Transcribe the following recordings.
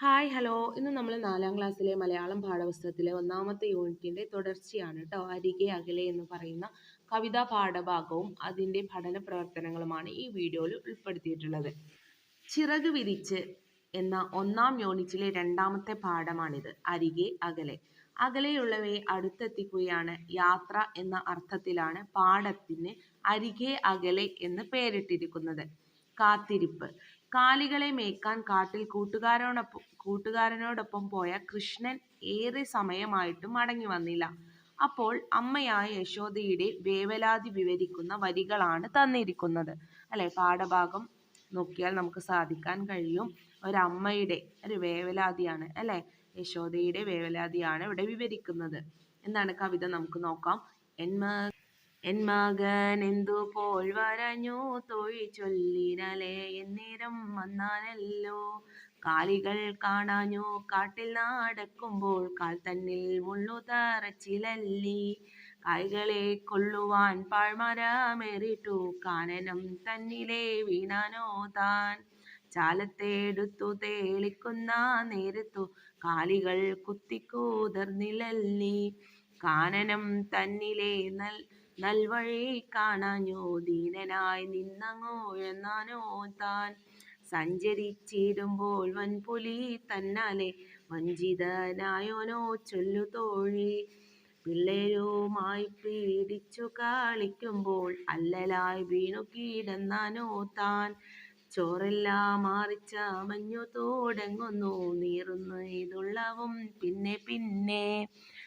Hi hello. ഇന്ന് നമ്മൾ നാലാം ക്ലാസ്സിലെ മലയാളം പാഠപുസ്തകത്തിലെ ഒന്നാമത്തെ യൂണിറ്റിന്റെ തുടർച്ചയാണ് കേട്ടോ അരികെ അകലെ എന്ന് പറയുന്ന കവിതാ പാഠഭാഗവും അതിന്റെ പഠന പ്രവർത്തനങ്ങളുമാണ് ഈ വീഡിയോയിൽ ഉൾപ്പെടുത്തിയിട്ടുള്ളത്. ചിറക് വിരിച്ച് എന്ന ഒന്നാം യൂണിറ്റിലെ രണ്ടാമത്തെ പാഠമാണിത്. അരികെ അകലെ. അകലെയുള്ളവയെ അടുത്തെത്തിക്കുകയാണ് യാത്ര എന്ന അർത്ഥത്തിലാണ് പാഠത്തിന് അരികെ അകലെ എന്ന് പേരിട്ടിരിക്കുന്നത്. കാത്തിരിപ്പ്. കാലികളെ മേയ്ക്കാൻ കാട്ടിൽ കൂട്ടുകാരോടൊപ്പം കൂട്ടുകാരനോടൊപ്പം പോയ കൃഷ്ണൻ ഏറെ സമയമായിട്ടും മടങ്ങി വന്നില്ല. അപ്പോൾ അമ്മയായ യശോദയുടെ വേവലാതി വിവരിക്കുന്ന വരികളാണ് തന്നിരിക്കുന്നത്. അല്ലെ? പാഠഭാഗം നോക്കിയാൽ നമുക്ക് സാധിക്കാൻ കഴിയും. ഒരമ്മയുടെ ഒരു വേവലാതിയാണ് അല്ലെ? യശോദയുടെ വേവലാതിയാണ് ഇവിടെ വിവരിക്കുന്നത്. എന്താണ് കവിത? നമുക്ക് നോക്കാം. എന്മ എൻ മകൻ എന്തു പോൾ വരഞ്ഞു തൊഴി ചൊല്ലിനലേ എന്നേരം വന്നാനല്ലോ കാലികൾ കാണാഞ്ഞു കാട്ടിൽ നടക്കുമ്പോൾ കാൽ തന്നിൽ മുള്ളു തറച്ചിലല്ലി. കായ്കളെ കൊള്ളുവാൻ പാഴ്മരമേറിട്ടു കാനനം തന്നിലെ വീണാനോ താൻ. ചാലത്തെടുത്തു തേളിക്കുന്ന നേരത്തു കാലികൾ കുത്തിക്കൂതർന്നിലല്ലി. കാനനം തന്നിലെ നൽ നൽവഴി കാണാഞ്ഞോ ദീനനായി നിന്നങ്ങോഴന്നാനോ താൻ. സഞ്ചരിച്ചിടുമ്പോൾ വൻപുലി തന്നാലെ വഞ്ചിതനായോനോ ചൊല്ലു തോഴി. പിള്ളേരുമായി പീഡിച്ചു കളിക്കുമ്പോൾ അല്ലലായി വീണു കീടന്നാനോ താൻ. ചോറെല്ലാം മാറിച്ച മഞ്ഞു തോടങ്ങുന്നു നീറുന്നു ഇതുള്ളവും പിന്നെ പിന്നെ.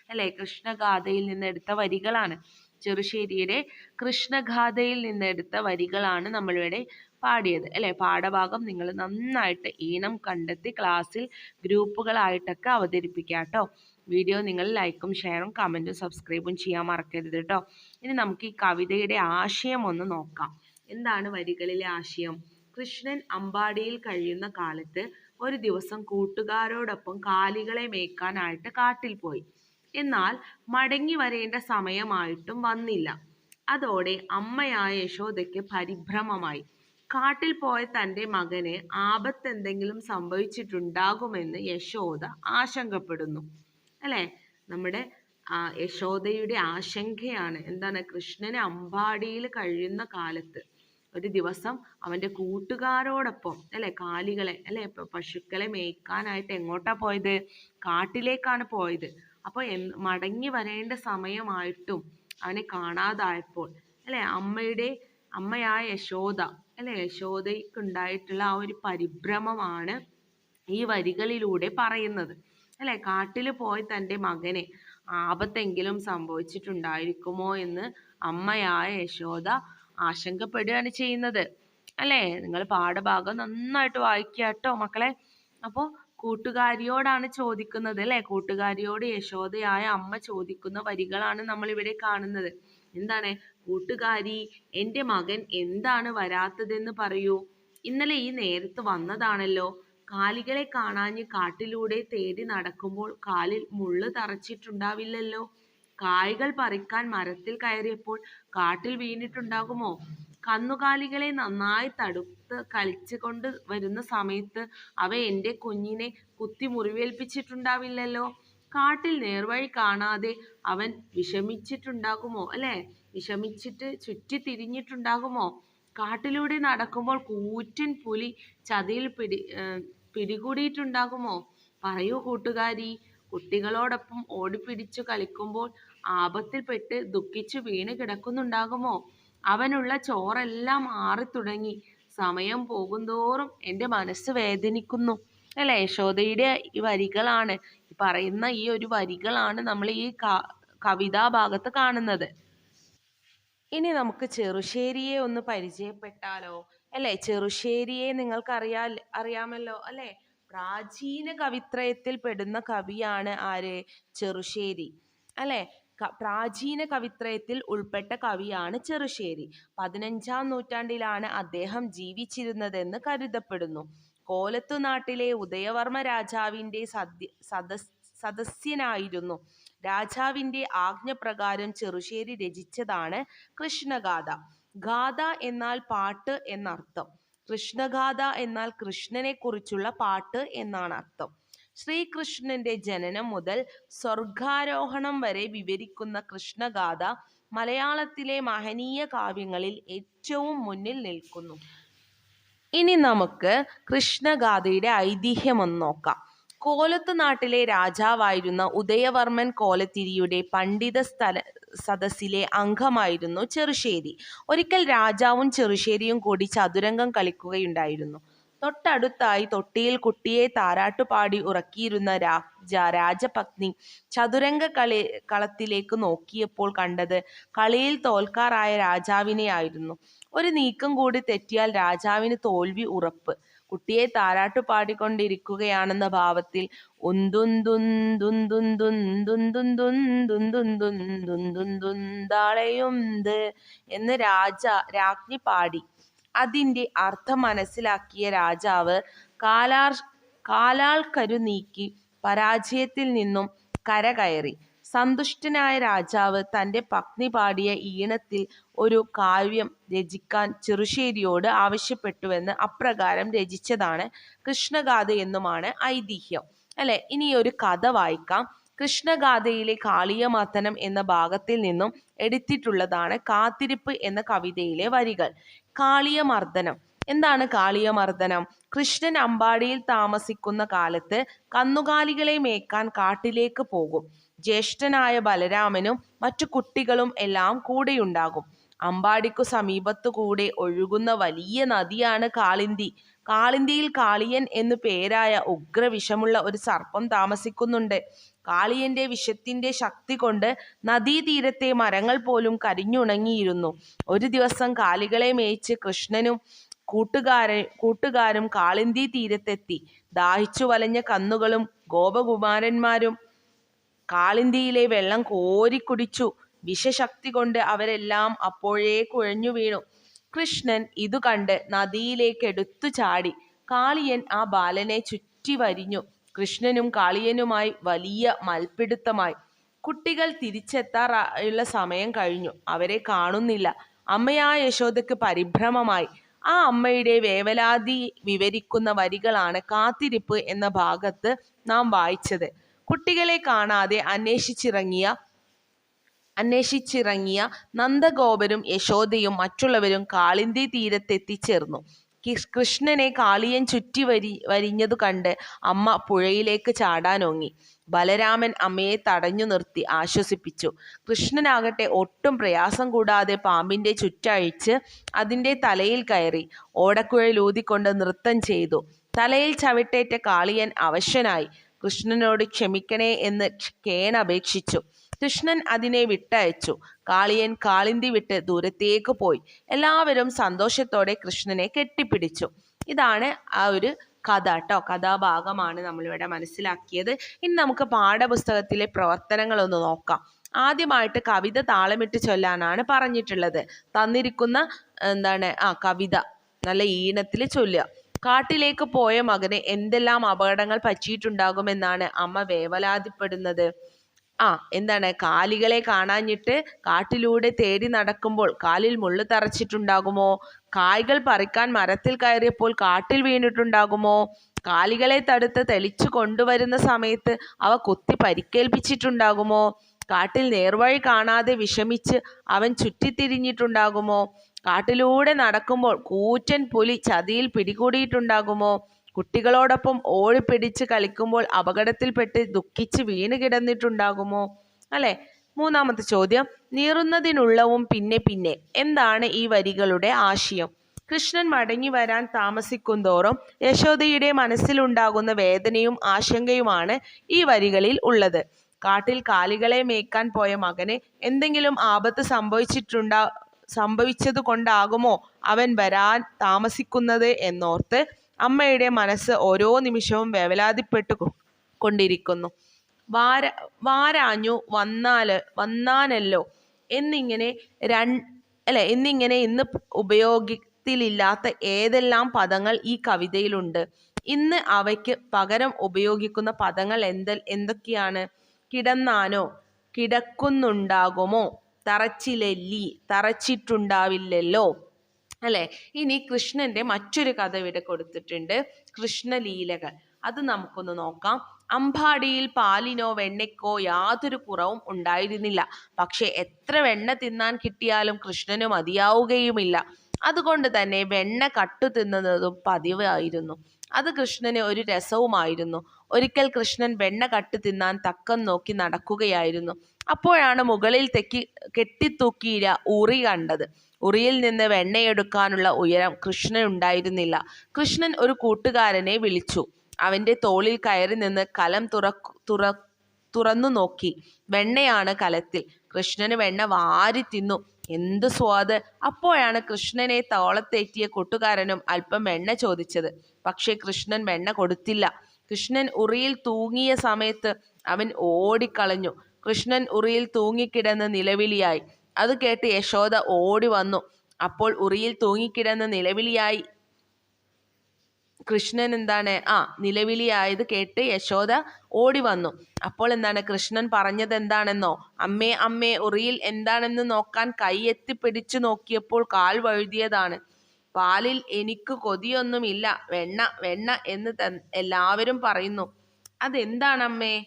അല്ലെ? കൃഷ്ണഗാഥയിൽ നിന്ന് എടുത്ത വരികളാണ്. ചെറുശ്ശേരിയുടെ കൃഷ്ണഗാഥയിൽ നിന്നെടുത്ത വരികളാണ് നമ്മളിവിടെ പാടിയത് അല്ലെ? പാഠഭാഗം നിങ്ങൾ നന്നായിട്ട് ഈണം കണ്ടെത്തി ക്ലാസ്സിൽ ഗ്രൂപ്പുകളായിട്ടൊക്കെ അവതരിപ്പിക്കുക കേട്ടോ. വീഡിയോ നിങ്ങൾ ലൈക്കും ഷെയറും കമന്റും സബ്സ്ക്രൈബും ചെയ്യാൻ മറക്കരുത് കേട്ടോ. ഇനി നമുക്ക് ഈ കവിതയുടെ ആശയം ഒന്ന് നോക്കാം. എന്താണ് വരികളിലെ ആശയം? കൃഷ്ണൻ അമ്പാടിയിൽ കഴിയുന്ന കാലത്ത് ഒരു ദിവസം കൂട്ടുകാരോടൊപ്പം കാലികളെ മേയ്ക്കാനായിട്ട് കാട്ടിൽ പോയി. എന്നാൽ മടങ്ങി വരേണ്ട സമയമായിട്ടും വന്നില്ല. അതോടെ അമ്മയായ യശോദയ്ക്ക് പരിഭ്രമമായി. കാട്ടിൽ പോയ തന്റെ മകന് ആപത്തെന്തെങ്കിലും സംഭവിച്ചിട്ടുണ്ടാകുമെന്ന് യശോദ ആശങ്കപ്പെടുന്നു. അല്ലേ? നമ്മുടെ യശോദയുടെ ആശങ്കയാണ്. എന്താണ്? കൃഷ്ണന് അമ്പാടിയിൽ കഴിയുന്ന കാലത്ത് ഒരു ദിവസം അവന്റെ കൂട്ടുകാരോടൊപ്പം അല്ലെ കാലികളെ അല്ലെ പശുക്കളെ മേയ്ക്കാനായിട്ട് എങ്ങോട്ടാ പോയത്? കാട്ടിലേക്കാണ് പോയത്. അപ്പോൾ മടങ്ങി വരേണ്ട സമയമായിട്ടും അവനെ കാണാതായപ്പോൾ അല്ലെ? അമ്മയുടെ അമ്മയായ യശോദ അല്ലെ? യശോദയ്ക്കുണ്ടായിട്ടുള്ള ആ ഒരു പരിഭ്രമമാണ് ഈ വരികളിലൂടെ പറയുന്നത് അല്ലെ? കാട്ടിൽ പോയി തന്റെ മകനെ ആപത്തെങ്കിലും സംഭവിച്ചിട്ടുണ്ടായിരിക്കുമോ എന്ന് അമ്മയായ യശോദ ആശങ്കപ്പെടുകയാണ് ചെയ്യുന്നത് അല്ലേ? നിങ്ങൾ പാഠഭാഗം നന്നായിട്ട് വായിക്കുക കേട്ടോ മക്കളെ. അപ്പോൾ കൂട്ടുകാരിയോടാണ് ചോദിക്കുന്നത് അല്ലെ? കൂട്ടുകാരിയോട് യശോദയായ അമ്മ ചോദിക്കുന്ന വരികളാണ് നമ്മൾ ഇവിടെ കാണുന്നത്. എന്താണ്? കൂട്ടുകാരി എന്റെ മകൻ എന്താണ് വരാത്തതെന്ന് പറയൂ. ഇന്നലെ ഈ നേരത്ത് വന്നതാണല്ലോ. കാലികളെ കാണാഞ്ഞ് കാട്ടിലൂടെ തേടി നടക്കുമ്പോൾ കാലിൽ മുള്ളു തറച്ചിട്ടുണ്ടാവില്ലല്ലോ. കായ്കൾ പറിക്കാൻ മരത്തിൽ കയറിയപ്പോൾ കാട്ടിൽ വീണിട്ടുണ്ടാകുമോ? കന്നുകാലികളെ നന്നായി തടുത്ത് കളിച്ചു കൊണ്ട് വരുന്ന സമയത്ത് അവ എന്റെ കുഞ്ഞിനെ കുത്തി മുറിവേൽപ്പിച്ചിട്ടുണ്ടാവില്ലല്ലോ കാട്ടിൽ നേർവഴി കാണാതെ അവൻ വിഷമിച്ചിട്ടുണ്ടാകുമോ അല്ലേ? വിഷമിച്ചിട്ട് ചുറ്റി തിരിഞ്ഞിട്ടുണ്ടാകുമോ? കാട്ടിലൂടെ നടക്കുമ്പോൾ കൂറ്റൻ പുലി ചതിയിൽ പിടി പിടികൂടിയിട്ടുണ്ടാകുമോ? പറയൂ കൂട്ടുകാരി. കുട്ടികളോടൊപ്പം ഓടിപ്പിടിച്ചു കളിക്കുമ്പോൾ ആപത്തിൽപ്പെട്ട് ദുഃഖിച്ചു വീണ് കിടക്കുന്നുണ്ടാകുമോ? അവനുള്ള ചോറെല്ലാം തുടങ്ങി സമയം പോകുന്തോറും എന്റെ മനസ്സ് വേദനിക്കുന്നു. അല്ലേ? യശോദയുടെ ഈ വരികളാണ്. പറയുന്ന ഈ ഒരു വരികളാണ് നമ്മൾ ഈ കവിതാ ഭാഗത്ത് കാണുന്നത്. ഇനി നമുക്ക് ചെറുശ്ശേരിയെ ഒന്ന് പരിചയപ്പെട്ടാലോ? അല്ലേ? ചെറുശ്ശേരിയെ നിങ്ങൾക്ക് അറിയാ അറിയാമല്ലോ അല്ലേ? പ്രാചീന കവിത്രയത്തിൽ പെടുന്ന കവിയാണ് ആര്? ചെറുശ്ശേരി. അല്ലെ? പ്രാചീന കവിത്രയത്തിൽ ഉൾപ്പെട്ട കവിയാണ് ചെറുശ്ശേരി. പതിനഞ്ചാം നൂറ്റാണ്ടിലാണ് അദ്ദേഹം ജീവിച്ചിരുന്നതെന്ന് കരുതപ്പെടുന്നു. കോലത്തു നാട്ടിലെ ഉദയവർമ്മ രാജാവിന്റെ സദ്യ സദസ് സദസ്യനായിരുന്നു. രാജാവിന്റെ ആജ്ഞപ്രകാരം ചെറുശ്ശേരി രചിച്ചതാണ് കൃഷ്ണഗാഥ. ഗാഥ എന്നാൽ പാട്ട് എന്നർത്ഥം. കൃഷ്ണഗാഥ എന്നാൽ കൃഷ്ണനെ കുറിച്ചുള്ള പാട്ട് എന്നാണ് അർത്ഥം. ശ്രീകൃഷ്ണന്റെ ജനനം മുതൽ സ്വർഗാരോഹണം വരെ വിവരിക്കുന്ന കൃഷ്ണഗാഥ മലയാളത്തിലെ മഹനീയ കാവ്യങ്ങളിൽ ഏറ്റവും മുന്നിൽ നിൽക്കുന്നു. ഇനി നമുക്ക് കൃഷ്ണഗാഥയുടെ ഐതിഹ്യം ഒന്ന് നോക്കാം. കോലത്ത് നാട്ടിലെ രാജാവായിരുന്ന ഉദയവർമ്മൻ കോലത്തിരിയുടെ പണ്ഡിത സ്ഥല സദസ്സിലെ അംഗമായിരുന്നു ചെറുശ്ശേരി. ഒരിക്കൽ രാജാവും ചെറുശ്ശേരിയും കൂടി ചതുരംഗം കളിക്കുകയുണ്ടായിരുന്നു. തൊട്ടടുത്തായി തൊട്ടിയിൽ കുട്ടിയെ താരാട്ടുപാടി ഉറക്കിയിരുന്ന രാജ രാജപത്നി ചതുരംഗ കളി കളത്തിലേക്ക് നോക്കിയപ്പോൾ കണ്ടത് കളിയിൽ തോൽക്കാറായ രാജാവിനെ ആയിരുന്നു ഒരു നീക്കം കൂടി തെറ്റിയാൽ രാജാവിന് തോൽവി ഉറപ്പ്. കുട്ടിയെ താരാട്ടു പാടിക്കൊണ്ടിരിക്കുകയാണെന്ന ഭാവത്തിൽ ഉന്തുന്തുന്തുന്തുന്തുന്തുന്തുന്തുന്തുന്തുന്തുന്തുന്തുന്താളയുന്ത് അതിന്റെ അർത്ഥം മനസ്സിലാക്കിയ രാജാവ് കാലാർ കാലാൾ നീക്കി പരാജയത്തിൽ നിന്നും കരകയറി സന്തുഷ്ടനായ രാജാവ് തന്റെ പത്നി പാടിയ ഈണത്തിൽ ഒരു കാവ്യം രചിക്കാൻ ചെറുശ്ശേരിയോട് ആവശ്യപ്പെട്ടുവെന്ന് അപ്രകാരം രചിച്ചതാണ് കൃഷ്ണഗാഥ എന്നുമാണ് ഐതിഹ്യം. അല്ലെ? ഇനി ഒരു കഥ വായിക്കാം. കൃഷ്ണഗാഥയിലെ കാളിയമർദ്ദനം എന്ന ഭാഗത്തിൽ നിന്നും എടുത്തിട്ടുള്ളതാണ് കാത്തിരിപ്പ് എന്ന കവിതയിലെ വരികൾ. കാളിയമർദ്ദനം. എന്താണ് കാളിയമർദ്ദനം? കൃഷ്ണൻ അമ്പാടിയിൽ താമസിക്കുന്ന കാലത്ത് കന്നുകാലികളെ മേക്കാൻ കാട്ടിലേക്ക് പോകും. ജ്യേഷ്ഠനായ ബലരാമനും മറ്റു കുട്ടികളും എല്ലാം കൂടെയുണ്ടാകും. അമ്പാടിക്കു സമീപത്തു കൂടെ ഒഴുകുന്ന വലിയ നദിയാണ് കാളിന്തി. കാളിന്തിയിൽ കാളിയൻ എന്നു പേരായ ഉഗ്രവിഷമുള്ള ഒരു സർപ്പം താമസിക്കുന്നുണ്ട്. കാളിയന്റെ വിഷത്തിന്റെ ശക്തി കൊണ്ട് നദീതീരത്തെ മരങ്ങൾ പോലും കരിഞ്ഞുണങ്ങിയിരുന്നു. ഒരു ദിവസം കാളികളെ മേയിച്ച് കൃഷ്ണനും കൂട്ടുകാരൻ കൂട്ടുകാരും കാളിന്തി തീരത്തെത്തി. ദാഹിച്ചു വലഞ്ഞ കന്നുകളും ഗോപകുമാരന്മാരും കാളിന്തിയിലെ വെള്ളം കോരിക്കുടിച്ചു വിഷശക്തി കൊണ്ട് അവരെല്ലാം അപ്പോഴേ കുഴഞ്ഞു വീണു. കൃഷ്ണൻ ഇതു കണ്ട് നദിയിലേക്ക് എടുത്തു ചാടി. കാളിയൻ ആ ബാലനെ ചുറ്റി വരിഞ്ഞു. കൃഷ്ണനും കാളിയനുമായി വലിയ മൽപിടുത്തമായി. കുട്ടികൾ തിരിച്ചെത്താറുള്ള സമയം കഴിഞ്ഞു. അവരെ കാണുന്നില്ല. അമ്മയായ യശോദയ്ക്ക് പരിഭ്രമമായി. ആ അമ്മയുടെ വേവലാതി വിവരിക്കുന്ന വരികളാണ് കാത്തിരിപ്പ് എന്ന ഭാഗത്ത് നാം വായിച്ചത്. കുട്ടികളെ കാണാതെ അന്വേഷിച്ചിറങ്ങിയ അന്വേഷിച്ചിറങ്ങിയ നന്ദഗോപരും യശോദയും മറ്റുള്ളവരും കാളിന്തി തീരത്തെത്തിച്ചേർന്നു. കൃഷ്ണനെ കാളിയൻ ചുറ്റി വരി വരിഞ്ഞതു കണ്ട് അമ്മ പുഴയിലേക്ക് ചാടാനോങ്ങി. ബലരാമൻ അമ്മയെ തടഞ്ഞു നിർത്തി ആശ്വസിപ്പിച്ചു. കൃഷ്ണനാകട്ടെ ഒട്ടും പ്രയാസം കൂടാതെ പാമ്പിന്റെ ചുറ്റഴിച്ച് അതിന്റെ തലയിൽ കയറി ഓടക്കുഴലൂതിക്കൊണ്ട് നൃത്തം ചെയ്തു. തലയിൽ ചവിട്ടേറ്റ കാളിയൻ അവശനായി. കൃഷ്ണനോട് ക്ഷമിക്കണേ എന്ന് കേണപേക്ഷിച്ചു. കൃഷ്ണൻ അതിനെ വിട്ടയച്ചു. കാളിയൻ കാളിന്തി വിട്ട് ദൂരത്തേക്ക് പോയി. എല്ലാവരും സന്തോഷത്തോടെ കൃഷ്ണനെ കെട്ടിപ്പിടിച്ചു. ഇതാണ് ആ ഒരു കഥ കേട്ടോ. കഥാഭാഗമാണ് നമ്മളിവിടെ മനസ്സിലാക്കിയത്. ഇനി നമുക്ക് പാഠപുസ്തകത്തിലെ പ്രവർത്തനങ്ങളൊന്ന് നോക്കാം. ആദ്യമായിട്ട് കവിത താളമിട്ട് ചൊല്ലാനാണ് പറഞ്ഞിട്ടുള്ളത്. തന്നിരിക്കുന്ന എന്താണ് ആ കവിത. നല്ല ഈണത്തിൽ ചൊല്ലുക. കാട്ടിലേക്ക് പോയ മകന് എന്തെല്ലാം അപകടങ്ങൾ പറ്റിയിട്ടുണ്ടാകുമെന്നാണ് അമ്മ വേവലാതിപ്പെടുന്നത്. ആ എന്താണ്? കാലികളെ കാണാഞ്ഞിട്ട് കാട്ടിലൂടെ തേടി നടക്കുമ്പോൾ കാലിൽ മുള്ളു തറച്ചിട്ടുണ്ടാകുമോ? കായ്കൾ പറിക്കാൻ മരത്തിൽ കയറിയപ്പോൾ കാട്ടിൽ വീണിട്ടുണ്ടാകുമോ? കാലികളെ തടുത്ത് തെളിച്ചു കൊണ്ടുവരുന്ന സമയത്ത് അവ കുത്തി പരിക്കേൽപ്പിച്ചിട്ടുണ്ടാകുമോ? കാട്ടിൽ നേർവഴി കാണാതെ വിഷമിച്ച് അവൻ ചുറ്റിത്തിരിഞ്ഞിട്ടുണ്ടാകുമോ? കാട്ടിലൂടെ നടക്കുമ്പോൾ കൂറ്റൻ പുലി ചതിയിൽ പിടികൂടിയിട്ടുണ്ടാകുമോ? കുട്ടികളോടൊപ്പം ഓടിപ്പിടിച്ച് കളിക്കുമ്പോൾ അപകടത്തിൽപ്പെട്ട് ദുഃഖിച്ച് വീണ് കിടന്നിട്ടുണ്ടാകുമോ? അല്ലെ? മൂന്നാമത്തെ ചോദ്യം. നീറുന്നതിനുള്ളവും പിന്നെ പിന്നെ. എന്താണ് ഈ വരികളുടെ ആശയം? കൃഷ്ണൻ മടങ്ങി വരാൻ താമസിക്കും തോറും യശോദയുടെ മനസ്സിലുണ്ടാകുന്ന വേദനയും ആശങ്കയുമാണ് ഈ വരികളിൽ ഉള്ളത്. കാട്ടിൽ കാലികളെ മേക്കാൻ പോയ മകന് എന്തെങ്കിലും ആപത്ത് സംഭവിച്ചിട്ടുണ്ടാ സംഭവിച്ചത് കൊണ്ടാകുമോ അവൻ വരാൻ താമസിക്കുന്നത് എന്നോർത്ത് അമ്മയുടെ മനസ്സ് ഓരോ നിമിഷവും വേവലാതിപ്പെട്ടു കൊണ്ടിരിക്കുന്നു. വാര വാരാഞ്ഞു വന്നാൽ വന്നാനല്ലോ. എന്നിങ്ങനെ രൺ അല്ലെ എന്നിങ്ങനെ ഇന്ന് ഉപയോഗത്തിലില്ലാത്ത ഏതെല്ലാം പദങ്ങൾ ഈ കവിതയിലുണ്ട്? ഇന്ന് അവയ്ക്ക് പകരം ഉപയോഗിക്കുന്ന പദങ്ങൾ എന്ത എന്തൊക്കെയാണ്? കിടന്നാനോ കിടക്കുന്നുണ്ടാകുമോ? തറച്ചിലെല്ലി തറച്ചിട്ടുണ്ടാവില്ലല്ലോ. അല്ലെ? ഇനി കൃഷ്ണന്റെ മറ്റൊരു കഥ ഇവിടെ കൊടുത്തിട്ടുണ്ട്. കൃഷ്ണലീലകൾ. അത് നമുക്കൊന്ന് നോക്കാം. അമ്പാടിയിൽ പാലിനോ വെണ്ണയ്ക്കോ യാതൊരു കുറവും ഉണ്ടായിരുന്നില്ല. പക്ഷെ എത്ര വെണ്ണ തിന്നാൻ കിട്ടിയാലും കൃഷ്ണന് മതിയാവുകയുമില്ല. അതുകൊണ്ട് തന്നെ വെണ്ണ കട്ടു തിന്നുന്നതും പതിവായിരുന്നു. അത് കൃഷ്ണന് ഒരു രസവുമായിരുന്നു. ഒരിക്കൽ കൃഷ്ണൻ വെണ്ണ കട്ടു തിന്നാൻ തക്കം നോക്കി നടക്കുകയായിരുന്നു. അപ്പോഴാണ് മുകളിൽ തെക്കി കെട്ടിത്തൂക്കിയ ഉറി കണ്ടത്. ഉറിയിൽ നിന്ന് വെണ്ണയെടുക്കാനുള്ള ഉയരം കൃഷ്ണനുണ്ടായിരുന്നില്ല കൃഷ്ണൻ ഒരു കൂട്ടുകാരനെ വിളിച്ചു. അവന്റെ തോളിൽ കയറി നിന്ന് കലം തുറ തുറന്നു നോക്കി. വെണ്ണയാണ് കലത്തിൽ. കൃഷ്ണന് വെണ്ണ വാരി തിന്നു. എന്തു സ്വാദ്. അപ്പോഴാണ് കൃഷ്ണനെ തോളത്തേറ്റിയ കൂട്ടുകാരനും അല്പം വെണ്ണ ചോദിച്ചത്. പക്ഷേ കൃഷ്ണൻ വെണ്ണ കൊടുത്തില്ല. കൃഷ്ണൻ ഉറിയിൽ തൂങ്ങിയ സമയത്ത് അവൻ ഓടിക്കളഞ്ഞു. കൃഷ്ണൻ ഉറിയിൽ തൂങ്ങിക്കിടന്ന് നിലവിളിയായി. അത് കേട്ട് യശോദ ഓടി വന്നു. അപ്പോൾ ഉറിയിൽ തൂങ്ങിക്കിടന്ന് നിലവിളിയായി കൃഷ്ണൻ എന്താണ്? ആ നിലവിളിയായത് കേട്ട് യശോദ ഓടി വന്നു. അപ്പോൾ എന്താണ്? കൃഷ്ണൻ പറഞ്ഞത് എന്താണെന്നോ? അമ്മേ അമ്മേ ഉറിയിൽ എന്താണെന്ന് നോക്കാൻ കൈയെത്തി പിടിച്ചു നോക്കിയപ്പോൾ കാൽ വഴുതിയതാണ്. പാലിൽ എനിക്ക് കൊതിയൊന്നുമില്ല. വെണ്ണ വെണ്ണ എന്ന് എല്ലാവരും പറയുന്നു. അതെന്താണ് അമ്മേ?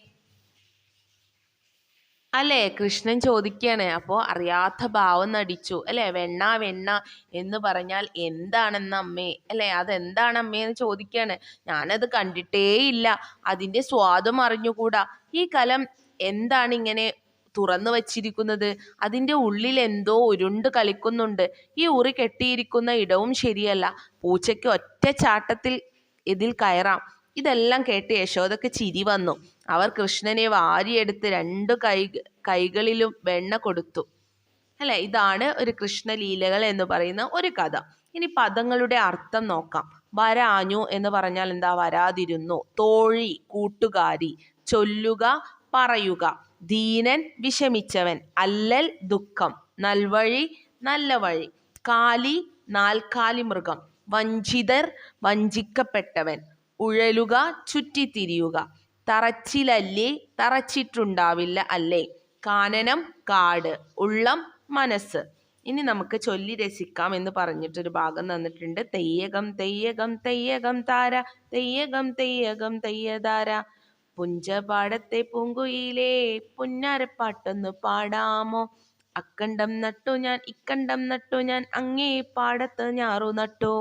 അല്ലേ? കൃഷ്ണൻ ചോദിക്കുകയാണ് അപ്പോൾ അറിയാത്ത ഭാവം നടിച്ചു അല്ലേ? വെണ്ണ വെണ്ണ എന്ന് പറഞ്ഞാൽ എന്താണെന്ന് അമ്മേ? അല്ലേ? അതെന്താണ് അമ്മേ? എന്ന് ചോദിക്കുകയാണ് ഞാനത് കണ്ടിട്ടേയില്ല. അതിന്റെ സ്വാദം അറിഞ്ഞുകൂടാ. ഈ കലം എന്താണ് ഇങ്ങനെ തുറന്നു വച്ചിരിക്കുന്നത്? അതിന്റെ ഉള്ളിൽ എന്തോ ഉരുണ്ട് കളിക്കുന്നുണ്ട്. ഈ ഉറി കെട്ടിയിരിക്കുന്ന ഇടവും ശരിയല്ല. പൂച്ചയ്ക്ക് ഒറ്റ ചാട്ടത്തിൽ ഇതിൽ കയറാം. ഇതെല്ലാം കേട്ട് യശോദക്ക് ചിരി വന്നു. അവർ കൃഷ്ണനെ വാരിയെടുത്ത് രണ്ടു കൈ കൈകളിലും വെണ്ണ കൊടുത്തു. അല്ലെ? ഇതാണ് ഒരു കൃഷ്ണലീലകൾ എന്ന് പറയുന്ന ഒരു കഥ. ഇനി പദങ്ങളുടെ അർത്ഥം നോക്കാം. വരാഞ്ഞു എന്ന് പറഞ്ഞാൽ എന്താ? വരാതിരുന്നു. തോഴി കൂട്ടുകാരി ചൊല്ലുക പറയുക. ദീനൻ വിഷമിച്ചവൻ അല്ലൽ ദുഃഖം നൽവഴി നല്ല വഴി. കാലി നാൽക്കാലി മൃഗം. വഞ്ചിതർ വഞ്ചിക്കപ്പെട്ടവൻ. ഉഴലുക ചുറ്റിത്തിരിയുക. തറച്ചിലല്ലേ തറച്ചിട്ടുണ്ടാവില്ല അല്ലേ? കാനനം കാട് ഉള്ളം മനസ്സ്. ഇനി നമുക്ക് ചൊല്ലി രസിക്കാം എന്ന് പറഞ്ഞിട്ടൊരു ഭാഗം തന്നിട്ടുണ്ട്. തെയ്യകം തെയ്യകം തെയ്യകം താര തെയ്യകം തെയ്യകം തെയ്യതാര. പുഞ്ചപാടത്തെ പൂങ്കുയിലേ പുന്നാരപ്പാട്ടൊന്ന് പാടാമോ? അക്കണ്ടം നട്ടു ഞാൻ ഇക്കണ്ടം നട്ടു ഞാൻ അങ്ങേ പാടത്ത് ഞാറു നട്ടു.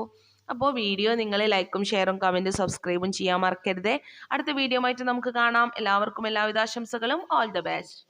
അപ്പോൾ വീഡിയോ നിങ്ങൾ ലൈക്കും ഷെയറും കമന്റും സബ്സ്ക്രൈബും ചെയ്യാൻ മറക്കരുത്. അടുത്ത വീഡിയോ ആയിട്ട് നമുക്ക് കാണാം. എല്ലാവർക്കും എല്ലാവിധ ആശംസകളും. All the best